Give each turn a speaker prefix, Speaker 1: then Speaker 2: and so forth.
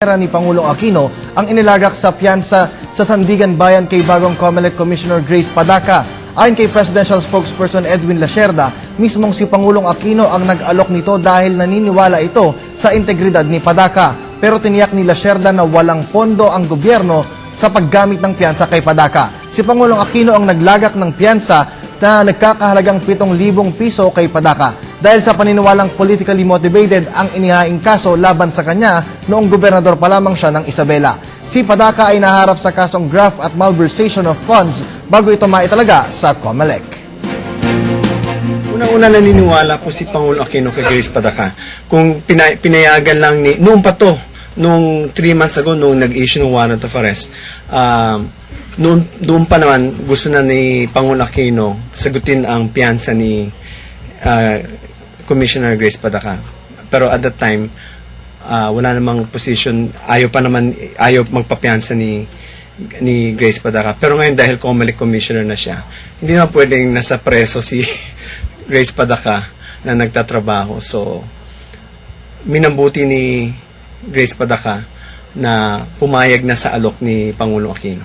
Speaker 1: Pera ni Pangulong Aquino ang inilagak sa piyansa sa Sandigan Bayan kay bagong COMELEC Commissioner Grace Padaka. Ayon kay Presidential Spokesperson Edwin Lacerda, mismong si Pangulong Aquino ang nag-alok nito dahil naniniwala ito sa integridad ni Padaka. Pero tiniyak ni Lacerda na walang pondo ang gobyerno sa paggamit ng piyansa kay Padaka. Si Pangulong Aquino ang naglagak ng piyansa na nagkakahalagang 7,000 piso kay Padaka dahil sa paniniwalang politically motivated ang inihaing kaso laban sa kanya noong gobernador pa lamang siya ng Isabela. Si Padaka ay naharap sa kasong graft at malversation of funds bago ito maitalaga sa COMELEC.
Speaker 2: Unang-una naniniwala po si Pangulo Aquino kay Grace Padaka. Kung pina- pinayagan lang ni, noong pa to, noong 3 months ago, noong nag-issue ng warrant of arrest, um, noon, doon pa naman gusto na ni Pangulo Aquino sagutin ang piyansa ni uh, Commissioner Grace Padaka. Pero at that time, ah, wala namang position, ayaw pa naman, ayaw magpapiyansa ni ni Grace Padaka. Pero ngayon dahil Comelec Commissioner na siya, hindi na pwedeng nasa preso si Grace Padaka na nagtatrabaho. So, minambuti ni Grace Padaka na pumayag na sa alok ni Pangulo Aquino.